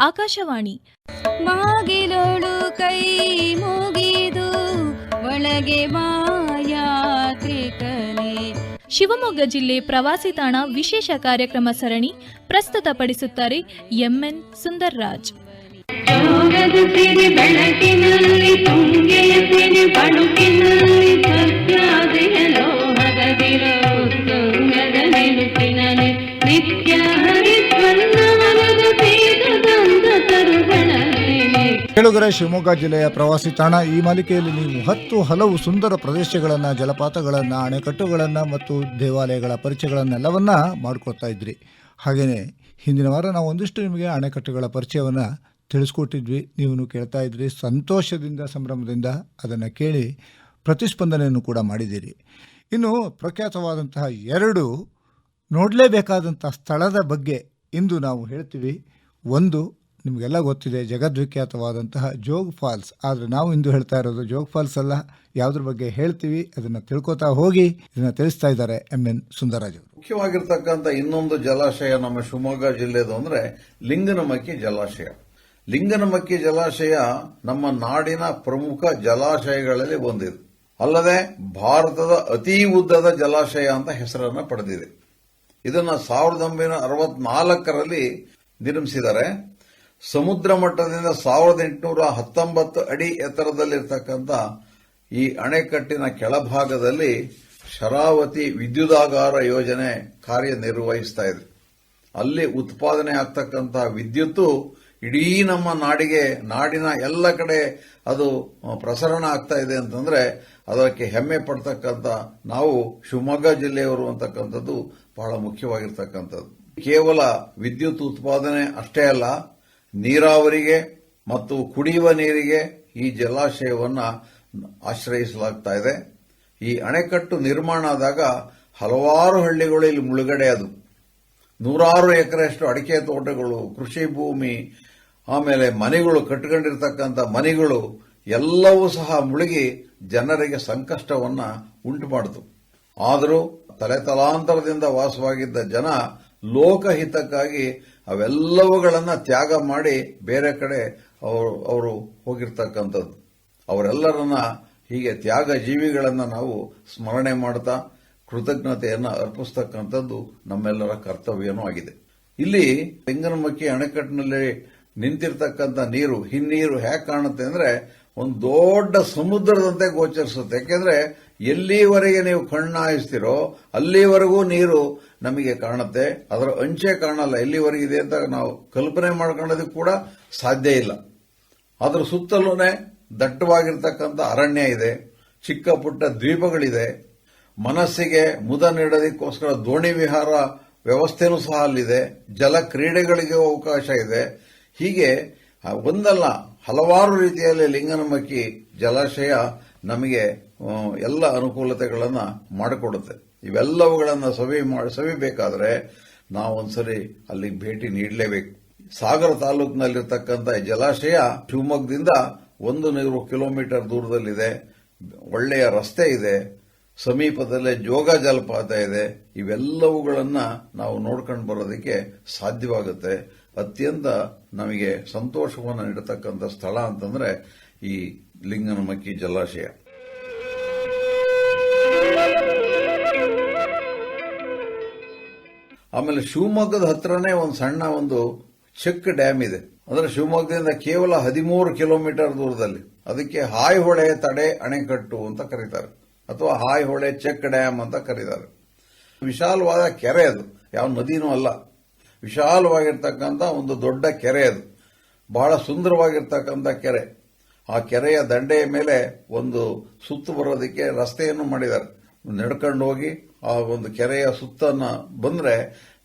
ಆಕಾಶವಾಣಿ. ಮಾಗಿಲೋಳು ಕೈ ಮುಗಿದು ಒಳಗೆ ಮಾಯಾತ್ರಿಕನೇ. ಶಿವಮೊಗ್ಗ ಜಿಲ್ಲೆ ಪ್ರವಾಸಿ ತಾಣ ವಿಶೇಷ ಕಾರ್ಯಕ್ರಮ ಸರಣಿ ಪ್ರಸ್ತುತಪಡಿಸುತ್ತಾರೆ ಎಂಎನ್ ಸುಂದರ್ರಾಜ್. ಯೋಗದ ಸಿರಿ ಬೆಳಕಿನಲ್ಲಿ ತುಂಗೆಯ ಸಿರಿ ಬಳುಕಿನಲ್ಲಿ ಸತ್ಯಾದೆಯ ಲೋಹದದಿರವು ತುಂಗದ ನೆನಪಿನಲ್ಲಿ ನಿತ್ಯ ಕೇಳುಗರೆ ಶಿವಮೊಗ್ಗ ಜಿಲ್ಲೆಯ ಪ್ರವಾಸಿ ತಾಣ ಈ ಮಾಲಿಕೆಯಲ್ಲಿ ನೀವು ಹತ್ತು ಹಲವು ಸುಂದರ ಪ್ರದೇಶಗಳನ್ನು, ಜಲಪಾತಗಳನ್ನು, ಅಣೆಕಟ್ಟುಗಳನ್ನು ಮತ್ತು ದೇವಾಲಯಗಳ ಪರಿಚಯಗಳನ್ನೆಲ್ಲವನ್ನ ಮಾಡ್ಕೊಳ್ತಾ ಇದ್ರಿ. ಹಾಗೆಯೇ ಹಿಂದಿನ ವಾರ ನಾವು ಒಂದಿಷ್ಟು ನಿಮಗೆ ಅಣೆಕಟ್ಟುಗಳ ಪರಿಚಯವನ್ನು ತಿಳಿಸ್ಕೊಟ್ಟಿದ್ವಿ. ನೀವು ಕೇಳ್ತಾ ಇದ್ರಿ. ಸಂತೋಷದಿಂದ, ಸಂಭ್ರಮದಿಂದ ಅದನ್ನು ಕೇಳಿ ಪ್ರತಿಸ್ಪಂದನೆಯನ್ನು ಕೂಡ ಮಾಡಿದ್ದೀರಿ. ಇನ್ನು ಪ್ರಖ್ಯಾತವಾದಂತಹ ಎರಡು ನೋಡಲೇಬೇಕಾದಂಥ ಸ್ಥಳದ ಬಗ್ಗೆ ಇಂದು ನಾವು ಹೇಳ್ತೀವಿ. ಒಂದು ನಿಮಗೆಲ್ಲ ಗೊತ್ತಿದೆ, ಜಗದ್ವಿಖ್ಯಾತವಾದಂತಹ ಜೋಗ್ ಫಾಲ್ಸ್. ಆದರೆ ನಾವು ಇಂದು ಹೇಳ್ತಾ ಇರೋದು ಜೋಗ್ ಫಾಲ್ಸ್ ಅಲ್ಲ, ಯಾವುದ್ರ ಬಗ್ಗೆ ಹೇಳ್ತೀವಿ, ಅದನ್ನು ತಿಳ್ಕೊತಾ ಹೋಗಿ, ಇದನ್ನು ತಿಳಿಸ್ತಾ ಇದ್ದಾರೆ ಎಂ ಎನ್ ಸುಂದರರಾಜ್ ಮುಖ್ಯವಾಗಿರ್ತಕ್ಕಂಥ ಇನ್ನೊಂದು ಜಲಾಶಯ ನಮ್ಮ ಶಿವಮೊಗ್ಗ ಜಿಲ್ಲೆದು ಅಂದರೆ ಲಿಂಗನಮಕ್ಕಿ ಜಲಾಶಯ. ಲಿಂಗನಮಕ್ಕಿ ಜಲಾಶಯ ನಮ್ಮ ನಾಡಿನ ಪ್ರಮುಖ ಜಲಾಶಯಗಳಲ್ಲಿ ಒಂದಿದೆ. ಅಲ್ಲದೆ ಭಾರತದ ಅತಿ ಉದ್ದದ ಜಲಾಶಯ ಅಂತ ಹೆಸರನ್ನು ಪಡೆದಿದೆ. ಇದನ್ನು ಸಾವಿರದ ಒಂಬೈನೂರ ಅರವತ್ನಾಲ್ಕರಲ್ಲಿ ನಿರ್ಮಿಸಿದ್ದಾರೆ. ಸಮುದ್ರ ಮಟ್ಟದಿಂದ ಸಾವಿರದ ಎಂಟುನೂರ ಹತ್ತೊಂಬತ್ತು ಅಡಿ ಎತ್ತರದಲ್ಲಿರ್ತಕ್ಕಂಥ ಈ ಅಣೆಕಟ್ಟಿನ ಕೆಳಭಾಗದಲ್ಲಿ ಶರಾವತಿ ವಿದ್ಯುದಾಗಾರ ಯೋಜನೆ ಕಾರ್ಯನಿರ್ವಹಿಸ್ತಾ ಇದೆ. ಅಲ್ಲಿ ಉತ್ಪಾದನೆ ಆಗ್ತಕ್ಕಂಥ ವಿದ್ಯುತ್ತು ಇಡೀ ನಮ್ಮ ನಾಡಿಗೆ, ನಾಡಿನ ಎಲ್ಲ ಕಡೆ ಅದು ಪ್ರಸರಣ ಆಗ್ತಾ ಇದೆ ಅಂತಂದ್ರೆ ಅದಕ್ಕೆ ಹೆಮ್ಮೆ ಪಡ್ತಕ್ಕಂಥ ನಾವು ಶಿವಮೊಗ್ಗ ಜಿಲ್ಲೆಯವರು ಅಂತಕ್ಕಂಥದ್ದು ಬಹಳ ಮುಖ್ಯವಾಗಿರ್ತಕ್ಕಂಥದ್ದು. ಕೇವಲ ವಿದ್ಯುತ್ ಉತ್ಪಾದನೆ ಅಷ್ಟೇ ಅಲ್ಲ ನೀರಾವರಿಗೆ ಮತ್ತು ಕುಡಿಯುವ ನೀರಿಗೆ ಈ ಜಲಾಶಯವನ್ನು ಆಶ್ರಯಿಸಲಾಗ್ತಾ ಇದೆ. ಈ ಅಣೆಕಟ್ಟು ನಿರ್ಮಾಣ ಆದಾಗ ಹಲವಾರು ಹಳ್ಳಿಗಳು ಇಲ್ಲಿ ಮುಳುಗಡೆ ಅದು. ನೂರಾರು ಎಕರೆಯಷ್ಟು ಅಡಿಕೆ ತೋಟಗಳು, ಕೃಷಿ ಭೂಮಿ, ಆಮೇಲೆ ಮನೆಗಳು ಕಟ್ಕೊಂಡಿರ್ತಕ್ಕಂಥ ಮನೆಗಳು ಎಲ್ಲವೂ ಸಹ ಮುಳುಗಿ ಜನರಿಗೆ ಸಂಕಷ್ಟವನ್ನು ಉಂಟು ಮಾಡಿತು ಆದರೂ ತಲೆತಲಾಂತರದಿಂದ ವಾಸವಾಗಿದ್ದ ಜನ ಲೋಕಹಿತಕ್ಕಾಗಿ ಅವೆಲ್ಲವುಗಳನ್ನ ತ್ಯಾಗ ಮಾಡಿ ಬೇರೆ ಕಡೆ ಅವರು ಅವರು ಹೋಗಿರ್ತಕ್ಕಂಥದ್ದು. ಅವರೆಲ್ಲರನ್ನ ಹೀಗೆ ತ್ಯಾಗ ಜೀವಿಗಳನ್ನು ನಾವು ಸ್ಮರಣೆ ಮಾಡ್ತಾ ಕೃತಜ್ಞತೆಯನ್ನು ಅರ್ಪಿಸ್ತಕ್ಕಂಥದ್ದು ನಮ್ಮೆಲ್ಲರ ಕರ್ತವ್ಯನೂ ಆಗಿದೆ. ಇಲ್ಲಿ ತೆಂಗನಮಕ್ಕಿ ಅಣೆಕಟ್ಟಿನಲ್ಲಿ ನಿಂತಿರ್ತಕ್ಕಂಥ ನೀರು, ಹಿನ್ನೀರು ಹೇಗೆ ಕಾಣುತ್ತೆ ಅಂದ್ರೆ ಒಂದು ದೊಡ್ಡ ಸಮುದ್ರದಂತೆ ಗೋಚರಿಸುತ್ತೆ. ಯಾಕೆಂದ್ರೆ ಎಲ್ಲಿವರೆಗೆ ನೀವು ಕಣ್ಣಾಯಿಸ್ತಿರೋ ಅಲ್ಲಿವರೆಗೂ ನೀರು ನಮಗೆ ಕಾಣುತ್ತೆ. ಅದರ ಅಂಚೆ ಕಾಣಲ್ಲ ಎಲ್ಲಿವರೆಗಿದೆ ಅಂತ ನಾವು ಕಲ್ಪನೆ ಮಾಡ್ಕೊಳ್ಳೋದಕ್ಕೆ ಕೂಡ ಸಾಧ್ಯ ಇಲ್ಲ. ಅದರ ಸುತ್ತಲೂ ದಟ್ಟವಾಗಿರ್ತಕ್ಕಂಥ ಅರಣ್ಯ ಇದೆ, ಚಿಕ್ಕ ಪುಟ್ಟ ದ್ವೀಪಗಳಿದೆ. ಮನಸ್ಸಿಗೆ ಮುದ ನೀಡೋದಕ್ಕೋಸ್ಕರ ದೋಣಿ ವಿಹಾರ ವ್ಯವಸ್ಥೆನೂ ಸಹ ಅಲ್ಲಿದೆ. ಜಲ ಕ್ರೀಡೆಗಳಿಗೆ ಅವಕಾಶ ಇದೆ. ಹೀಗೆ ಒಂದಲ್ಲ, ಹಲವಾರು ರೀತಿಯಲ್ಲಿ ಲಿಂಗನಮಕ್ಕಿ ಜಲಾಶಯ ನಮಗೆ ಎಲ್ಲ ಅನುಕೂಲತೆಗಳನ್ನು ಮಾಡಿಕೊಡುತ್ತೆ. ಇವೆಲ್ಲವುಗಳನ್ನು ಸವಿ ಮಾಡಿ ಸವಿಬೇಕಾದ್ರೆ ನಾವೊಂದ್ಸರಿ ಅಲ್ಲಿಗೆ ಭೇಟಿ ನೀಡಲೇಬೇಕು. ಸಾಗರ ತಾಲೂಕಿನಲ್ಲಿರ್ತಕ್ಕಂಥ ಜಲಾಶಯ ಶಿವಮೊಗ್ಗದಿಂದ ಒಂದು ನೂರು ಕಿಲೋಮೀಟರ್ ದೂರದಲ್ಲಿದೆ. ಒಳ್ಳೆಯ ರಸ್ತೆ ಇದೆ. ಸಮೀಪದಲ್ಲೇ ಜೋಗ ಜಲಪಾತ ಇದೆ. ಇವೆಲ್ಲವುಗಳನ್ನ ನಾವು ನೋಡ್ಕೊಂಡು ಬರೋದಕ್ಕೆ ಸಾಧ್ಯವಾಗುತ್ತೆ. ಅತ್ಯಂತ ನಮಗೆ ಸಂತೋಷವನ್ನು ನೀಡತಕ್ಕಂಥ ಸ್ಥಳ ಅಂತಂದ್ರೆ ಈ ಲಿಂಗನಮಕ್ಕಿ ಜಲಾಶಯ. ಆಮೇಲೆ ಶಿವಮೊಗ್ಗದ ಹತ್ರನೇ ಒಂದು ಸಣ್ಣ ಒಂದು ಚೆಕ್ ಡ್ಯಾಮ್ ಇದೆ. ಅಂದ್ರೆ ಶಿವಮೊಗ್ಗದಿಂದ ಕೇವಲ ಹದಿಮೂರು ಕಿಲೋಮೀಟರ್ ದೂರದಲ್ಲಿ. ಅದಕ್ಕೆ ಹಾಯ್ಹೊಳೆ ತಡೆ ಅಣೆಕಟ್ಟು ಅಂತ ಕರೀತಾರೆ. ಅಥವಾ ಹಾಯ್ಹೊಳೆ ಚೆಕ್ ಡ್ಯಾಮ್ ಅಂತ ಕರೀತಾರೆ. ವಿಶಾಲವಾದ ಕೆರೆ ಅದು. ಯಾವ ನದಿನೂ ಅಲ್ಲ. ವಿಶಾಲವಾಗಿರ್ತಕ್ಕಂಥ ಒಂದು ದೊಡ್ಡ ಕೆರೆ ಅದು. ಬಹಳ ಸುಂದರವಾಗಿರ್ತಕ್ಕಂಥ ಕೆರೆ. ಆ ಕೆರೆಯ ದಂಡೆಯ ಮೇಲೆ ಒಂದು ಸುತ್ತು ಬರೋದಕ್ಕೆ ರಸ್ತೆಯನ್ನು ಮಾಡಿದ್ದಾರೆ. ನಡ್ಕೊಂಡು ಹೋಗಿ ಆ ಒಂದು ಕೆರೆಯ ಸುತ್ತನ್ನು ಬಂದರೆ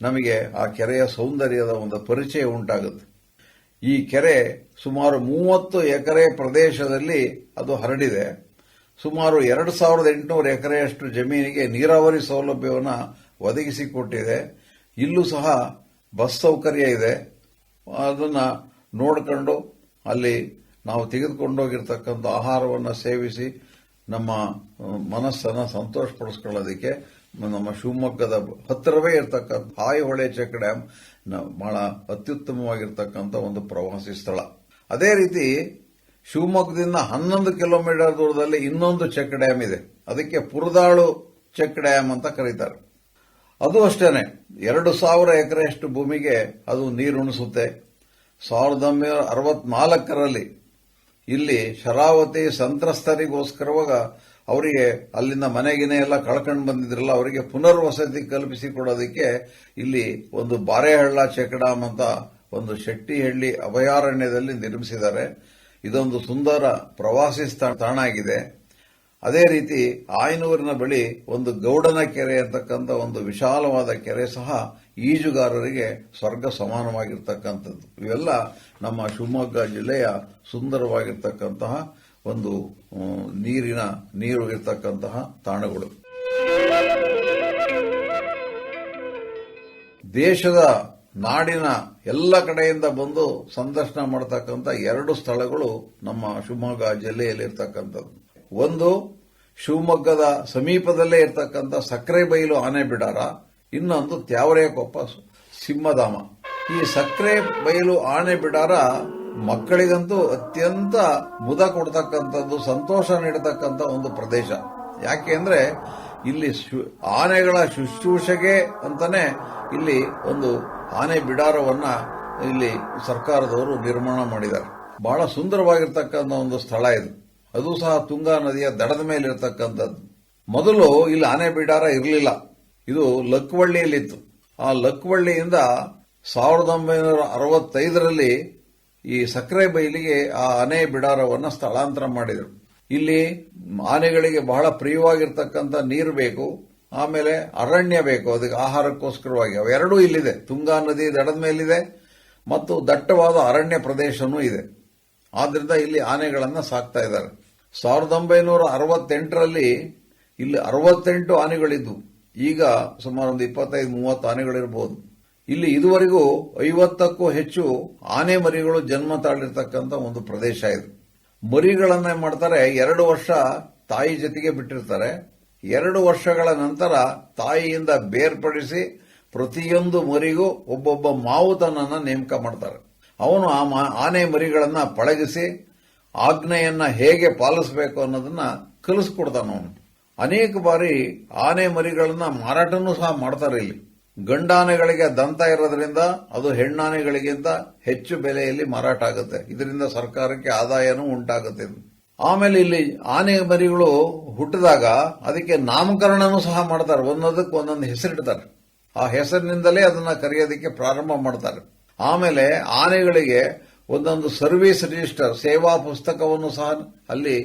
ನಮಗೆ ಆ ಕೆರೆಯ ಸೌಂದರ್ಯದ ಒಂದು ಪರಿಚಯ ಉಂಟಾಗುತ್ತೆ. ಈ ಕೆರೆ ಸುಮಾರು ಮೂವತ್ತು ಎಕರೆ ಪ್ರದೇಶದಲ್ಲಿ ಅದು ಹರಡಿದೆ. ಸುಮಾರು ಎರಡು ಸಾವಿರದ ಎಂಟುನೂರು ಎಕರೆಯಷ್ಟು ಜಮೀನಿಗೆ ನೀರಾವರಿ ಸೌಲಭ್ಯವನ್ನು ಒದಗಿಸಿಕೊಟ್ಟಿದೆ. ಇಲ್ಲೂ ಸಹ ಬಸ್ ಸೌಕರ್ಯ ಇದೆ. ಅದನ್ನು ನೋಡಿಕೊಂಡು ಅಲ್ಲಿ ನಾವು ತೆಗೆದುಕೊಂಡೋಗಿರ್ತಕ್ಕಂಥ ಆಹಾರವನ್ನು ಸೇವಿಸಿ ನಮ್ಮ ಮನಸ್ಸನ್ನು ಸಂತೋಷಪಡಿಸ್ಕೊಳ್ಳೋದಕ್ಕೆ ನಮ್ಮ ಶಿವಮೊಗ್ಗದ ಹತ್ತಿರವೇ ಇರತಕ್ಕಂಥ ಹಾಯಿಹೊಳೆ ಚೆಕ್ ಡ್ಯಾಮ್ ಬಹಳ ಅತ್ಯುತ್ತಮವಾಗಿರ್ತಕ್ಕಂಥ ಒಂದು ಪ್ರವಾಸಿ ಸ್ಥಳ. ಅದೇ ರೀತಿ ಶಿವಮೊಗ್ಗದಿಂದ ಹನ್ನೊಂದು ಕಿಲೋಮೀಟರ್ ದೂರದಲ್ಲಿ ಇನ್ನೊಂದು ಚೆಕ್ ಡ್ಯಾಮ್ ಇದೆ. ಅದಕ್ಕೆ ಪುರದಾಳು ಚೆಕ್ ಡ್ಯಾಮ್ ಅಂತ ಕರೀತಾರೆ. ಅದು ಅಷ್ಟೇನೆ. ಎರಡು ಸಾವಿರ ಎಕರೆಯಷ್ಟು ಭೂಮಿಗೆ ಅದು ನೀರುಣಿಸುತ್ತೆ. ಸಾವಿರದ ಒಂಬೈನೂರ ಅರವತ್ನಾಲ್ಕರಲ್ಲಿ ಇಲ್ಲಿ ಶರಾವತಿ ಸಂತ್ರಸ್ತರಿಗೋಸ್ಕರವಾಗ ಅವರಿಗೆ ಅಲ್ಲಿಂದ ಮನೆಗಿನೇ ಎಲ್ಲ ಕಳ್ಕೊಂಡು ಬಂದಿದ್ರಲ್ಲ, ಅವರಿಗೆ ಪುನರ್ವಸತಿ ಕಲ್ಪಿಸಿಕೊಡೋದಕ್ಕೆ ಇಲ್ಲಿ ಒಂದು ಬಾರೆಹಳ್ಳ ಚೆಕ್ ಅಂತ ಒಂದು ಶೆಟ್ಟಿಹಳ್ಳಿ ಅಭಯಾರಣ್ಯದಲ್ಲಿ ನಿರ್ಮಿಸಿದ್ದಾರೆ. ಇದೊಂದು ಸುಂದರ ಪ್ರವಾಸಿ ತಾಣ ಆಗಿದೆ ಅದೇ ರೀತಿ ಆಯನೂರಿನ ಬಳಿ ಒಂದು ಗೌಡನ ಕೆರೆ ಅಂತಕ್ಕಂಥ ಒಂದು ವಿಶಾಲವಾದ ಕೆರೆ ಸಹ ಈಜುಗಾರರಿಗೆ ಸ್ವರ್ಗ ಸಮಾನವಾಗಿರ್ತಕ್ಕಂಥದ್ದು. ಇವೆಲ್ಲ ನಮ್ಮ ಶಿವಮೊಗ್ಗ ಜಿಲ್ಲೆಯ ಸುಂದರವಾಗಿರ್ತಕ್ಕಂತಹ ಒಂದು ನೀರಿನ ನೀರು ಇರ್ತಕ್ಕಂತಹ ತಾಣಗಳು. ದೇಶದ ನಾಡಿನ ಎಲ್ಲ ಕಡೆಯಿಂದ ಬಂದು ಸಂದರ್ಶನ ಮಾಡತಕ್ಕಂಥ ಎರಡು ಸ್ಥಳಗಳು ನಮ್ಮ ಶಿವಮೊಗ್ಗ ಜಿಲ್ಲೆಯಲ್ಲಿರ್ತಕ್ಕಂಥದ್ದು. ಒಂದು ಶಿವಮೊಗ್ಗದ ಸಮೀಪದಲ್ಲೇ ಇರತಕ್ಕಂಥ ಸಕ್ಕರೆ ಬೈಲು ಆನೆ ಬಿಡಾರ, ಇನ್ನೊಂದು ತ್ಯಾವರೆಕೊಪ್ಪ ಸಿಂಹಧಾಮ. ಈ ಸಕ್ಕರೆ ಬಯಲು ಆನೆ ಬಿಡಾರ ಮಕ್ಕಳಿಗಂತೂ ಅತ್ಯಂತ ಮುದ ಕೊಡ್ತಕ್ಕಂಥದ್ದು, ಸಂತೋಷ ನೀಡತಕ್ಕಂಥ ಒಂದು ಪ್ರದೇಶ. ಯಾಕೆಂದ್ರೆ ಇಲ್ಲಿ ಆನೆಗಳ ಶುಶ್ರೂಷೆಗೆ ಅಂತಾನೆ ಇಲ್ಲಿ ಒಂದು ಆನೆ ಬಿಡಾರವನ್ನ ಇಲ್ಲಿ ಸರ್ಕಾರದವರು ನಿರ್ಮಾಣ ಮಾಡಿದ್ದಾರೆ. ಬಹಳ ಸುಂದರವಾಗಿರ್ತಕ್ಕಂಥ ಒಂದು ಸ್ಥಳ ಇದು. ಅದು ಸಹ ತುಂಗಾ ನದಿಯ ದಡದ ಮೇಲೆ ಇರತಕ್ಕಂಥದ್ದು. ಮೊದಲು ಇಲ್ಲಿ ಆನೆ ಬಿಡಾರ ಇರಲಿಲ್ಲ. ಇದು ಲಕ್ವಳ್ಳಿಯಲ್ಲಿತ್ತು. ಆ ಲಕ್ವಳ್ಳಿಯಿಂದ ಸಾವಿರದ ಒಂಬೈನೂರ ಅರವತ್ತೈದರಲ್ಲಿ ಈ ಸಕ್ಕರೆ ಬೈಲಿಗೆ ಆ ಆನೆ ಬಿಡಾರವನ್ನು ಸ್ಥಳಾಂತರ ಮಾಡಿದರು. ಇಲ್ಲಿ ಆನೆಗಳಿಗೆ ಬಹಳ ಪ್ರಿಯವಾಗಿರ್ತಕ್ಕಂಥ ನೀರು ಬೇಕು, ಆಮೇಲೆ ಅರಣ್ಯ ಬೇಕು, ಅದಕ್ಕೆ ಆಹಾರಕ್ಕೋಸ್ಕರವಾಗಿ. ಅವೆರಡೂ ಇಲ್ಲಿದೆ. ತುಂಗಾ ನದಿ ದಡದ ಮೇಲಿದೆ ಮತ್ತು ದಟ್ಟವಾದ ಅರಣ್ಯ ಪ್ರದೇಶನೂ ಇದೆ. ಆದ್ದರಿಂದ ಇಲ್ಲಿ ಆನೆಗಳನ್ನು ಸಾಕ್ತಾ ಇದ್ದಾರೆ. ಸಾವಿರದ ಒಂಬೈನೂರ ಅರವತ್ತೆಂಟರಲ್ಲಿ ಇಲ್ಲಿ ಅರವತ್ತೆಂಟು ಆನೆಗಳಿದ್ದವು ಈಗ ಸುಮಾರು ಒಂದು ಇಪ್ಪತ್ತೈದು, ಮೂವತ್ತು ಆನೆಗಳಿರಬಹುದು ಇಲ್ಲಿ ಇದುವರೆಗೂ ಐವತ್ತಕ್ಕೂ ಹೆಚ್ಚು ಆನೆ ಮರಿಗಳು ಜನ್ಮ ತಾಳಿರ್ತಕ್ಕಂಥ ಒಂದು ಪ್ರದೇಶ ಇದು. ಮರಿಗಳನ್ನ ಮಾಡ್ತಾರೆ, ಎರಡು ವರ್ಷ ತಾಯಿ ಜೊತೆಗೆ ಬಿಟ್ಟಿರ್ತಾರೆ. ಎರಡು ವರ್ಷಗಳ ನಂತರ ತಾಯಿಯಿಂದ ಬೇರ್ಪಡಿಸಿ ಪ್ರತಿಯೊಂದು ಮರಿಗೂ ಒಬ್ಬೊಬ್ಬ ಮಾವುತನನ್ನ ನೇಮಕ ಮಾಡ್ತಾರೆ. ಅವನು ಆ ಆನೆ ಮರಿಗಳನ್ನ ಪಳಗಿಸಿ ಆಜ್ಞೆಯನ್ನ ಹೇಗೆ ಪಾಲಿಸಬೇಕು ಅನ್ನೋದನ್ನ ಕಲಿಸ್ಕೊಡ್ತಾನ ಅವನು. ಅನೇಕ ಬಾರಿ ಆನೆ ಮರಿಗಳನ್ನ ಮಾರಾಟನೂ ಸಹ ಮಾಡ್ತಾರೆ ಇಲ್ಲಿ. ಗಂಡಾನೆಗಳಿಗೆ ದಂತ ಇರೋದ್ರಿಂದ ಅದು ಹೆಣ್ಣಾನೆಗಳಿಗಿಂತ ಹೆಚ್ಚು ಬೆಲೆಯಲ್ಲಿ ಮಾರಾಟ ಆಗುತ್ತೆ. ಇದರಿಂದ ಸರ್ಕಾರಕ್ಕೆ ಆದಾಯನೂ ಉಂಟಾಗುತ್ತೆ ಆಮೇಲೆ ಇಲ್ಲಿ ಆನೆ ಮರಿಗಳು ಹುಟ್ಟಿದಾಗ ಅದಕ್ಕೆ ನಾಮಕರಣನೂ ಸಹ ಮಾಡ್ತಾರೆ. ಒಂದೊಂದಕ್ಕೆ ಒಂದೊಂದು ಹೆಸರಿಡ್ತಾರೆ. ಆ ಹೆಸರಿನಿಂದಲೇ ಅದನ್ನ ಕರೆಯೋದಕ್ಕೆ ಪ್ರಾರಂಭ ಮಾಡ್ತಾರೆ. ಆಮೇಲೆ ಆನೆಗಳಿಗೆ ಒಂದೊಂದು ಸರ್ವಿಸ್ ರಿಜಿಸ್ಟರ್ ಸೇವಾ ಪುಸ್ತಕವನ್ನು ಸಹ ಅಲ್ಲಿ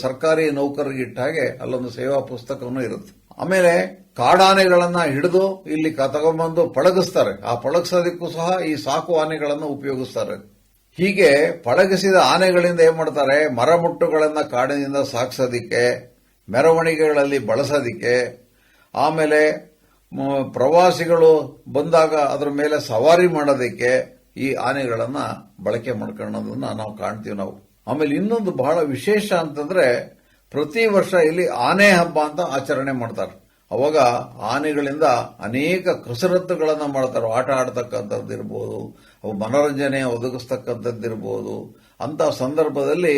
ಸರ್ಕಾರಿ ನೌಕರರಿಗೆ ಇಟ್ಟ ಹಾಗೆ ಅಲ್ಲೊಂದು ಸೇವಾ ಪುಸ್ತಕವನ್ನು ಇರುತ್ತೆ. ಆಮೇಲೆ ಕಾಡಾನೆಗಳನ್ನ ಹಿಡಿದು ಇಲ್ಲಿ ತಗೊಂಡ್ಬಂದು ಪಳಗಿಸ್ತಾರೆ. ಆ ಪಳಗಿಸೋದಕ್ಕೂ ಸಹ ಈ ಸಾಕು ಆನೆಗಳನ್ನು ಉಪಯೋಗಿಸ್ತಾರೆ. ಹೀಗೆ ಪಳಗಿಸಿದ ಆನೆಗಳಿಂದ ಏನ್ ಮಾಡ್ತಾರೆ? ಮರಮುಟ್ಟುಗಳನ್ನ ಕಾಡಿನಿಂದ ಸಾಕ್ಸೋದಿಕ್ಕೆ, ಮೆರವಣಿಗೆಗಳಲ್ಲಿ ಬಳಸೋದಿಕ್ಕೆ, ಆಮೇಲೆ ಪ್ರವಾಸಿಗಳು ಬಂದಾಗ ಅದರ ಮೇಲೆ ಸವಾರಿ ಮಾಡೋದಕ್ಕೆ ಈ ಆನೆಗಳನ್ನ ಬಳಕೆ ಮಾಡ್ಕೊಳ್ಳೋದನ್ನ ನಾವು ಕಾಣ್ತೀವಿ ನಾವು. ಆಮೇಲೆ ಇನ್ನೊಂದು ಬಹಳ ವಿಶೇಷ ಅಂತಂದ್ರೆ ಪ್ರತಿ ವರ್ಷ ಇಲ್ಲಿ ಆನೆ ಹಬ್ಬ ಅಂತ ಆಚರಣೆ ಮಾಡ್ತಾರೆ. ಅವಾಗ ಆನೆಗಳಿಂದ ಅನೇಕ ಕಸರತ್ತುಗಳನ್ನ ಮಾಡ್ತಾರೆ. ಆಟ ಆಡ್ತಕ್ಕಂಥದ್ದಿರ್ಬೋದು ಅವು ಮನೋರಂಜನೆ ಒದಗಿಸ್ತಕ್ಕಂಥದ್ದಿರ್ಬೋದು ಅಂತ ಸಂದರ್ಭದಲ್ಲಿ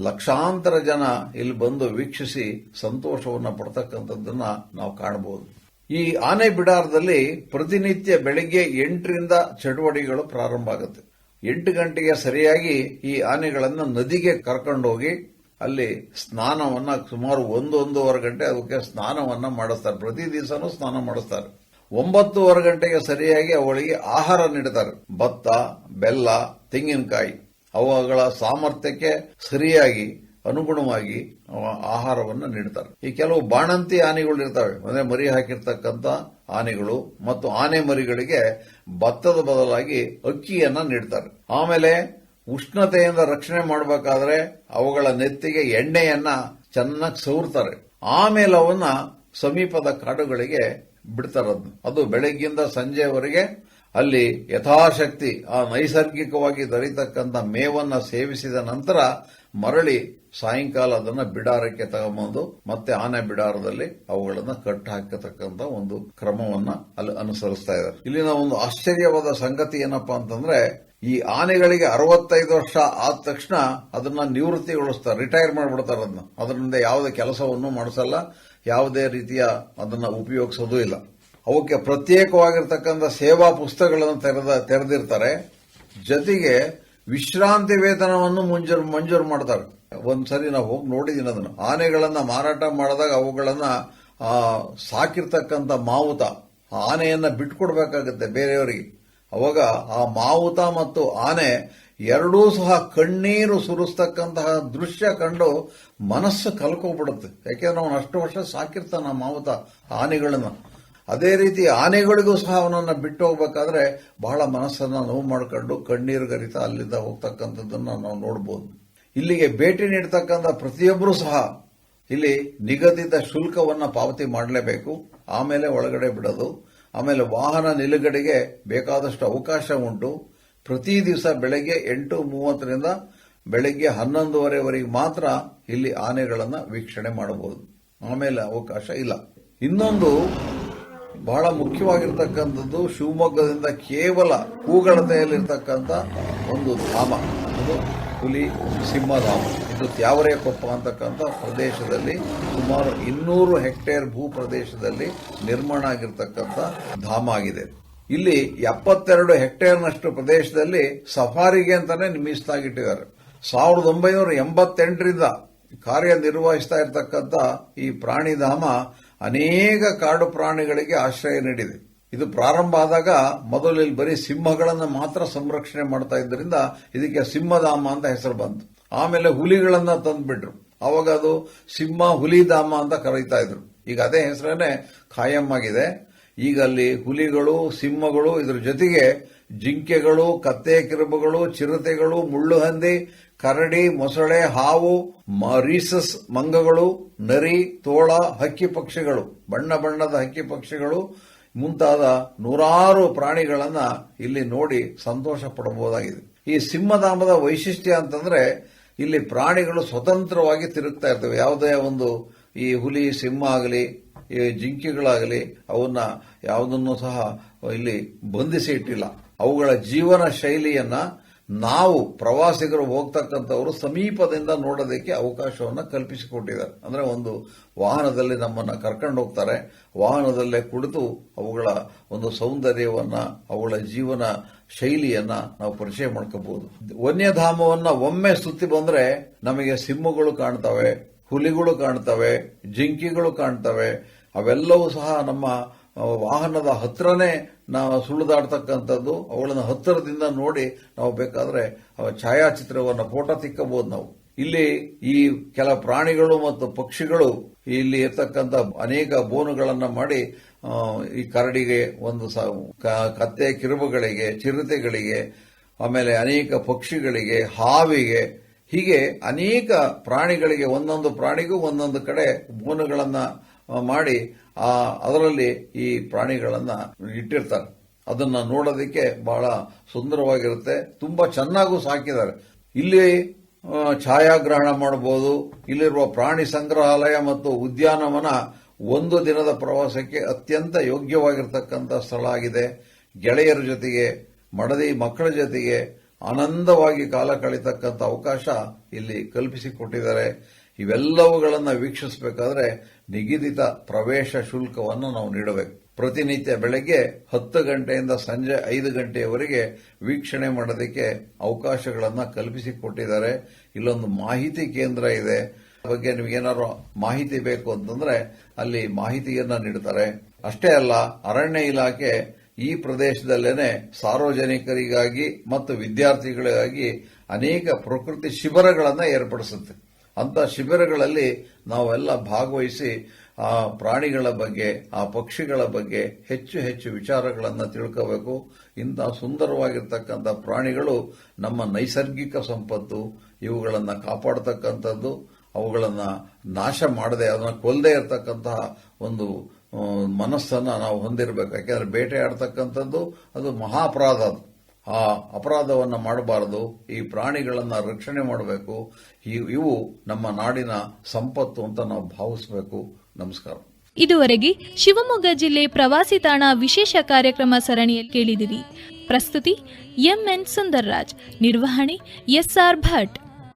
ಲಕ್ಷಾಂತರ ಜನ ಇಲ್ಲಿ ಬಂದು ವೀಕ್ಷಿಸಿ ಸಂತೋಷವನ್ನು ಪಡ್ತಕ್ಕಂಥದ್ದನ್ನ ನಾವು ಕಾಣಬಹುದು ಈ ಆನೆ ಬಿಡಾರದಲ್ಲಿ ಪ್ರತಿನಿತ್ಯ ಬೆಳಿಗ್ಗೆ ಎಂಟರಿಂದ ಚಟುವಟಿಕೆಗಳು ಪ್ರಾರಂಭ ಆಗುತ್ತೆ. ಎಂಟು ಗಂಟೆಗೆ ಸರಿಯಾಗಿ ಈ ಆನೆಗಳನ್ನು ನದಿಗೆ ಕರ್ಕೊಂಡೋಗಿ ಅಲ್ಲಿ ಸ್ನಾನವನ್ನ ಸುಮಾರು ಒಂದು ಒಂದೂವರೆ ಗಂಟೆ ಅದಕ್ಕೆ ಸ್ನಾನವನ್ನ ಮಾಡಿಸ್ತಾರೆ. ಪ್ರತಿ ದಿವಸನೂ ಸ್ನಾನ ಮಾಡಿಸ್ತಾರೆ. ಒಂಬತ್ತೂವರೆ ಗಂಟೆಗೆ ಸರಿಯಾಗಿ ಅವಳಿಗೆ ಆಹಾರ ನೀಡುತ್ತಾರೆ ಭತ್ತ, ಬೆಲ್ಲ, ತೆಂಗಿನಕಾಯಿ. ಅವುಗಳ ಸಾಮರ್ಥ್ಯಕ್ಕೆ ಸರಿಯಾಗಿ ಅನುಗುಣವಾಗಿ ಆಹಾರವನ್ನು ನೀಡ್ತಾರೆ. ಈ ಕೆಲವು ಬಾಣಂತಿ ಆನೆಗಳು ಇರ್ತವೆ. ಅಂದ್ರೆ ಮರಿ ಹಾಕಿರ್ತಕ್ಕಂಥ ಆನೆಗಳು ಮತ್ತು ಆನೆ ಮರಿಗಳಿಗೆ ಭತ್ತದ ಬದಲಾಗಿ ಅಕ್ಕಿಯನ್ನ ನೀಡ್ತಾರೆ. ಆಮೇಲೆ ಉಷ್ಣತೆಯಿಂದ ರಕ್ಷಣೆ ಮಾಡಬೇಕಾದ್ರೆ ಅವುಗಳ ನೆತ್ತಿಗೆ ಎಣ್ಣೆಯನ್ನ ಚೆನ್ನಾಗಿ ಸವರ್ತಾರೆ. ಆಮೇಲೆ ಅವನ್ನ ಸಮೀಪದ ಕಾಡುಗಳಿಗೆ ಬಿಡ್ತಾರೆ ಅದನ್ನ. ಅದು ಬೆಳಗ್ಗಿಂದ ಸಂಜೆವರೆಗೆ ಅಲ್ಲಿ ಯಥಾಶಕ್ತಿ, ಆ ನೈಸರ್ಗಿಕವಾಗಿ ದೊರೀತಕ್ಕಂಥ ಮೇವನ್ನ ಸೇವಿಸಿದ ನಂತರ ಮರಳಿ ಸಾಯಂಕಾಲ ಅದನ್ನ ಬಿಡಾರಕ್ಕೆ ತಗೊಂಬಂದು ಮತ್ತೆ ಆನೆ ಬಿಡಾರದಲ್ಲಿ ಅವುಗಳನ್ನ ಕಟ್ಟು ಹಾಕತಕ್ಕಂತ ಒಂದು ಕ್ರಮವನ್ನ ಅಲ್ಲಿ ಅನುಸರಿಸ್ತಾ ಇದ್ದಾರೆ. ಇಲ್ಲಿನ ಒಂದು ಆಶ್ಚರ್ಯವಾದ ಸಂಗತಿ ಏನಪ್ಪಾ ಅಂತಂದ್ರೆ ಈ ಆನೆಗಳಿಗೆ ಅರವತ್ತೈದು ವರ್ಷ ಆದ ತಕ್ಷಣ ಅದನ್ನ ನಿವೃತ್ತಿಗೊಳಿಸ್ತಾರೆ, ರಿಟೈರ್ ಮಾಡಿಬಿಡ್ತಾರೆ ಅದನ್ನ. ಅದರಿಂದ ಯಾವುದೇ ಕೆಲಸವನ್ನು ಮಾಡಿಸಲ್ಲ, ಯಾವುದೇ ರೀತಿಯ ಅದನ್ನ ಉಪಯೋಗಿಸೋದು ಇಲ್ಲ. ಅವಕ್ಕೆ ಪ್ರತ್ಯೇಕವಾಗಿರ್ತಕ್ಕಂಥ ಸೇವಾ ಪುಸ್ತಕಗಳನ್ನು ತೆರೆದ ತೆರೆದಿರ್ತಾರೆ. ಜೊತೆಗೆ ವಿಶ್ರಾಂತಿ ವೇತನವನ್ನು ಮಂಜೂರು ಮಂಜೂರು ಮಾಡ್ತಾರೆ. ಒಂದ್ಸರಿ ನಾವು ಹೋಗಿ ನೋಡಿದ್ದೀನಿ ಅದನ್ನು. ಆನೆಗಳನ್ನ ಮಾರಾಟ ಮಾಡಿದಾಗ ಅವುಗಳನ್ನ ಸಾಕಿರ್ತಕ್ಕಂಥ ಮಾವುತ ಆನೆಯನ್ನ ಬಿಟ್ಕೊಡ್ಬೇಕಾಗತ್ತೆ ಬೇರೆಯವರಿಗೆ. ಅವಾಗ ಆ ಮಾವುತ ಮತ್ತು ಆನೆ ಎರಡೂ ಸಹ ಕಣ್ಣೀರು ಸುರಿಸ್ತಕ್ಕಂತಹ ದೃಶ್ಯ ಕಂಡು ಮನಸ್ಸು ಕಲ್ಕೋಬಿಡುತ್ತೆ ಯಾಕೆಂದ್ರೆ ಅವನು ಅಷ್ಟು ವರ್ಷ ಸಾಕಿರ್ತಾನ ಮಾವುತ, ಆನೆಗಳನ್ನ. ಅದೇ ರೀತಿ ಆನೆಗಳಿಗೂ ಸಹ ಅವನನ್ನು ಬಿಟ್ಟು ಹೋಗ್ಬೇಕಾದ್ರೆ ಬಹಳ ಮನಸ್ಸನ್ನು ನೋವು ಮಾಡಿಕೊಂಡು ಕಣ್ಣೀರು ಗರಿತ ಅಲ್ಲಿಂದ ಹೋಗ್ತಕ್ಕಂಥದ್ದನ್ನು ನಾವು ನೋಡಬಹುದು ಇಲ್ಲಿಗೆ ಭೇಟಿ ನೀಡ್ತಕ್ಕಂಥ ಪ್ರತಿಯೊಬ್ಬರೂ ಸಹ ಇಲ್ಲಿ ನಿಗದಿತ ಶುಲ್ಕವನ್ನು ಪಾವತಿ ಮಾಡಲೇಬೇಕು. ಆಮೇಲೆ ಒಳಗಡೆ ಬಿಡೋದು. ಆಮೇಲೆ ವಾಹನ ನಿಲುಗಡೆಗೆ ಬೇಕಾದಷ್ಟು ಅವಕಾಶ ಉಂಟು. ಪ್ರತಿ ದಿವಸ ಬೆಳಗ್ಗೆ ಎಂಟು ಮೂವತ್ತರಿಂದ ಬೆಳಗ್ಗೆ ಹನ್ನೊಂದುವರೆವರೆಗೆ ಮಾತ್ರ ಇಲ್ಲಿ ಆನೆಗಳನ್ನು ವೀಕ್ಷಣೆ ಮಾಡಬಹುದು. ಆಮೇಲೆ ಅವಕಾಶ ಇಲ್ಲ. ಇನ್ನೊಂದು ಬಹಳ ಮುಖ್ಯವಾಗಿರ್ತಕ್ಕಂಥದ್ದು ಶಿವಮೊಗ್ಗದಿಂದ ಕೇವಲ ಹೂಗಳತೆಯಲ್ಲಿರ್ತಕ್ಕಂಥ ಒಂದು ಧಾಮ. ಅದು ಹುಲಿ, ಸಿಂಹಧಾಮ. ಇದು ತ್ಯಾವರೆಕೊಪ್ಪ ಅಂತಕ್ಕಂಥ ಪ್ರದೇಶದಲ್ಲಿ ಸುಮಾರು ಇನ್ನೂರು ಹೆಕ್ಟೇರ್ ಭೂ ಪ್ರದೇಶದಲ್ಲಿ ನಿರ್ಮಾಣ ಆಗಿರ್ತಕ್ಕಂಥ ಧಾಮ ಆಗಿದೆ. ಇಲ್ಲಿ ಎಪ್ಪತ್ತೆರಡು ಹೆಕ್ಟೇರ್ನಷ್ಟು ಪ್ರದೇಶದಲ್ಲಿ ಸಫಾರಿಗೆ ಅಂತಾನೆ ಇಟ್ಟಿದ್ದಾರೆ ಸಾವಿರದ ಒಂಬೈನೂರ ಎಂಬತ್ತೆಂಟರಿಂದ ಕಾರ್ಯನಿರ್ವಹಿಸ್ತಾ ಇರತಕ್ಕಂಥ ಈ ಪ್ರಾಣಿಧಾಮ ಅನೇಕ ಕಾಡು ಪ್ರಾಣಿಗಳಿಗೆ ಆಶ್ರಯ ನೀಡಿದೆ. ಇದು ಪ್ರಾರಂಭ ಆದಾಗ ಮೊದಲು ಇಲ್ಲಿ ಬರೀ ಸಿಂಹಗಳನ್ನು ಮಾತ್ರ ಸಂರಕ್ಷಣೆ ಮಾಡ್ತಾ ಇದ್ದರಿಂದ ಇದಕ್ಕೆ ಸಿಂಹಧಾಮ ಅಂತ ಹೆಸರು ಬಂತು. ಆಮೇಲೆ ಹುಲಿಗಳನ್ನ ತಂದ್ಬಿಟ್ರು. ಅವಾಗ ಅದು ಸಿಂಹ ಹುಲಿಧಾಮ ಅಂತ ಕರೀತಾ ಇದ್ರು. ಈಗ ಅದೇ ಹೆಸರೇನೆ ಖಾಯಂ ಆಗಿದೆ. ಈಗ ಅಲ್ಲಿ ಹುಲಿಗಳು, ಸಿಂಹಗಳು ಇದ್ರ ಜೊತೆಗೆ ಜಿಂಕೆಗಳು, ಕತ್ತೆ ಕಿರುಬುಗಳು, ಚಿರತೆಗಳು ಮುಳ್ಳುಹಂದಿ ಕರಡಿ, ಮೊಸಳೆ, ಹಾವು ರೀಸಸ್ ಮಂಗಗಳು, ನರಿ, ತೋಳ, ಹಕ್ಕಿ ಪಕ್ಷಿಗಳು, ಬಣ್ಣ ಬಣ್ಣದ ಹಕ್ಕಿ ಪಕ್ಷಿಗಳು, ಮುಂತಾದ ನೂರಾರು ಪ್ರಾಣಿಗಳನ್ನ ಇಲ್ಲಿ ನೋಡಿ ಸಂತೋಷ ಪಡಬಹುದಾಗಿದೆ. ಈ ಸಿಂಹಧಾಮದ ವೈಶಿಷ್ಟ್ಯ ಅಂತಂದ್ರೆ ಇಲ್ಲಿ ಪ್ರಾಣಿಗಳು ಸ್ವತಂತ್ರವಾಗಿ ತಿರುಗ್ತಾ ಇರ್ತವೆ. ಯಾವುದೇ ಒಂದು ಈ ಹುಲಿ, ಸಿಂಹ ಆಗಲಿ, ಈ ಜಿಂಕೆಗಳಾಗಲಿ, ಅವನ್ನ ಯಾವುದನ್ನು ಸಹ ಇಲ್ಲಿ ಬಂಧಿಸಿ ಇಟ್ಟಿಲ್ಲ. ಅವುಗಳ ಜೀವನ ಶೈಲಿಯನ್ನ ನಾವು ಪ್ರವಾಸಿಗರು ಹೋಗ್ತಕ್ಕಂಥವರು ಸಮೀಪದಿಂದ ನೋಡೋದಕ್ಕೆ ಅವಕಾಶವನ್ನು ಕಲ್ಪಿಸಿಕೊಟ್ಟಿದ್ದಾರೆ. ಅಂದ್ರೆ ಒಂದು ವಾಹನದಲ್ಲಿ ನಮ್ಮನ್ನು ಕರ್ಕೊಂಡು ಹೋಗ್ತಾರೆ. ವಾಹನದಲ್ಲೇ ಕುಳಿತು ಅವುಗಳ ಒಂದು ಸೌಂದರ್ಯವನ್ನ, ಅವುಗಳ ಜೀವನ ಶೈಲಿಯನ್ನ ನಾವು ಪರಿಚಯ ಮಾಡ್ಕೋಬಹುದು. ವನ್ಯಧಾಮವನ್ನ ಒಮ್ಮೆ ಸುತ್ತಿ ಬಂದ್ರೆ ನಮಗೆ ಸಿಂಹಗಳು ಕಾಣ್ತವೆ, ಹುಲಿಗಳು ಕಾಣ್ತವೆ, ಜಿಂಕಿಗಳು ಕಾಣ್ತವೆ. ಅವೆಲ್ಲವೂ ಸಹ ನಮ್ಮ ವಾಹನದ ಹತ್ರನೇ ನಾವು ಸುಳಿದಾಡ್ತಕ್ಕಂಥದ್ದು ಅವುಗಳನ್ನು ಹತ್ತಿರದಿಂದ ನೋಡಿ ನಾವು ಬೇಕಾದ್ರೆ ಅವರ ಛಾಯಾಚಿತ್ರವನ್ನು ಫೋಟೋ ತಿಕ್ಕಬಹುದು ನಾವು. ಇಲ್ಲಿ ಈ ಕೆಲ ಪ್ರಾಣಿಗಳು ಮತ್ತು ಪಕ್ಷಿಗಳು ಇಲ್ಲಿ ಇರ್ತಕ್ಕಂಥ ಅನೇಕ ಬೋನುಗಳನ್ನ ಮಾಡಿ ಈ ಕರಡಿಗೆ ಒಂದು ಕತ್ತೆ ಕಿರುಬುಗಳಿಗೆ, ಚಿರತೆಗಳಿಗೆ, ಆಮೇಲೆ ಅನೇಕ ಪಕ್ಷಿಗಳಿಗೆ, ಹಾವಿಗೆ, ಹೀಗೆ ಅನೇಕ ಪ್ರಾಣಿಗಳಿಗೆ, ಒಂದೊಂದು ಪ್ರಾಣಿಗೂ ಒಂದೊಂದು ಕಡೆ ಬೋನುಗಳನ್ನು ಮಾಡಿ ಆ, ಅದರಲ್ಲಿ ಈ ಪ್ರಾಣಿಗಳನ್ನ ಇಟ್ಟಿರ್ತಾರೆ. ಅದನ್ನ ನೋಡೋದಕ್ಕೆ ಬಹಳ ಸುಂದರವಾಗಿರುತ್ತೆ. ತುಂಬಾ ಚೆನ್ನಾಗೂ ಸಾಕಿದ್ದಾರೆ. ಇಲ್ಲಿ ಛಾಯಾಗ್ರಹಣ ಮಾಡಬಹುದು ಇಲ್ಲಿರುವ ಪ್ರಾಣಿ ಸಂಗ್ರಹಾಲಯ ಮತ್ತು ಉದ್ಯಾನವನ ಒಂದು ದಿನದ ಪ್ರವಾಸಕ್ಕೆ ಅತ್ಯಂತ ಯೋಗ್ಯವಾಗಿರ್ತಕ್ಕಂಥ ಸ್ಥಳ ಆಗಿದೆ. ಗೆಳೆಯರ ಜೊತೆಗೆ, ಮಡದಿ ಮಕ್ಕಳ ಜೊತೆಗೆ ಆನಂದವಾಗಿ ಕಾಲ ಕಳೀತಕ್ಕಂಥ ಅವಕಾಶ ಇಲ್ಲಿ ಕಲ್ಪಿಸಿಕೊಟ್ಟಿದ್ದಾರೆ. ಇವೆಲ್ಲವುಗಳನ್ನು ವೀಕ್ಷಿಸಬೇಕಾದ್ರೆ ನಿಗದಿತ ಪ್ರವೇಶ ಶುಲ್ಕವನ್ನು ನಾವು ನೀಡಬೇಕು. ಪ್ರತಿನಿತ್ಯ ಬೆಳಗ್ಗೆ ಹತ್ತು ಗಂಟೆಯಿಂದ ಸಂಜೆ ಐದು ಗಂಟೆಯವರೆಗೆ ವೀಕ್ಷಣೆ ಮಾಡೋದಕ್ಕೆ ಅವಕಾಶಗಳನ್ನು ಕಲ್ಪಿಸಿಕೊಟ್ಟಿದ್ದಾರೆ. ಇಲ್ಲೊಂದು ಮಾಹಿತಿ ಕೇಂದ್ರ ಇದೆ. ಬಗ್ಗೆ ನಿಮಗೇನಾದ್ರು ಮಾಹಿತಿ ಬೇಕು ಅಂತಂದ್ರೆ ಅಲ್ಲಿ ಮಾಹಿತಿಯನ್ನ ನೀಡ್ತಾರೆ. ಅಷ್ಟೇ ಅಲ್ಲ, ಅರಣ್ಯ ಇಲಾಖೆ ಈ ಪ್ರದೇಶದಲ್ಲೇನೆ ಸಾರ್ವಜನಿಕರಿಗಾಗಿ ಮತ್ತು ವಿದ್ಯಾರ್ಥಿಗಳಿಗಾಗಿ ಅನೇಕ ಪ್ರಕೃತಿ ಶಿಬಿರಗಳನ್ನು ಏರ್ಪಡಿಸುತ್ತೆ. ಅಂತ ಶಿಬಿರಗಳಲ್ಲಿ ನಾವೆಲ್ಲ ಭಾಗವಹಿಸಿ ಆ ಪ್ರಾಣಿಗಳ ಬಗ್ಗೆ, ಆ ಪಕ್ಷಿಗಳ ಬಗ್ಗೆ ಹೆಚ್ಚು ಹೆಚ್ಚು ವಿಚಾರಗಳನ್ನು ತಿಳ್ಕೋಬೇಕು. ಇಂಥ ಸುಂದರವಾಗಿರ್ತಕ್ಕಂಥ ಪ್ರಾಣಿಗಳು ನಮ್ಮ ನೈಸರ್ಗಿಕ ಸಂಪತ್ತು, ಇವುಗಳನ್ನು ಕಾಪಾಡತಕ್ಕಂಥದ್ದು, ಅವುಗಳನ್ನು ನಾಶ ಮಾಡದೆ, ಅದನ್ನು ಕೊಲ್ಲದೆ ಇರತಕ್ಕಂತಹ ಒಂದು ಮನಸ್ಸನ್ನು ನಾವು ಹೊಂದಿರಬೇಕು. ಯಾಕೆಂದರೆ ಬೇಟೆ ಆಡ್ತಕ್ಕಂಥದ್ದು ಅದು ಮಹಾಪರಾಧ ಅದು. ಆ ಅಪರಾಧವನ್ನ ಮಾಡಬಾರದು, ಈ ಪ್ರಾಣಿಗಳನ್ನ ರಕ್ಷಣೆ ಮಾಡಬೇಕು ಇವು ನಮ್ಮ ನಾಡಿನ ಸಂಪತ್ತು ಅಂತ ನಾವು ಭಾವಿಸಬೇಕು. ನಮಸ್ಕಾರ. ಇದುವರೆಗೆ ಶಿವಮೊಗ್ಗ ಜಿಲ್ಲೆ ಪ್ರವಾಸಿ ತಾಣ ವಿಶೇಷ ಕಾರ್ಯಕ್ರಮ ಸರಣಿಯಲ್ಲಿ ಕೇಳಿದಿರಿ. ಪ್ರಸ್ತುತಿ ಎಂಎನ್ ಸುಂದರ್ರಾಜ್, ನಿರ್ವಹಣೆ ಎಸ್ಆರ್ ಭಟ್.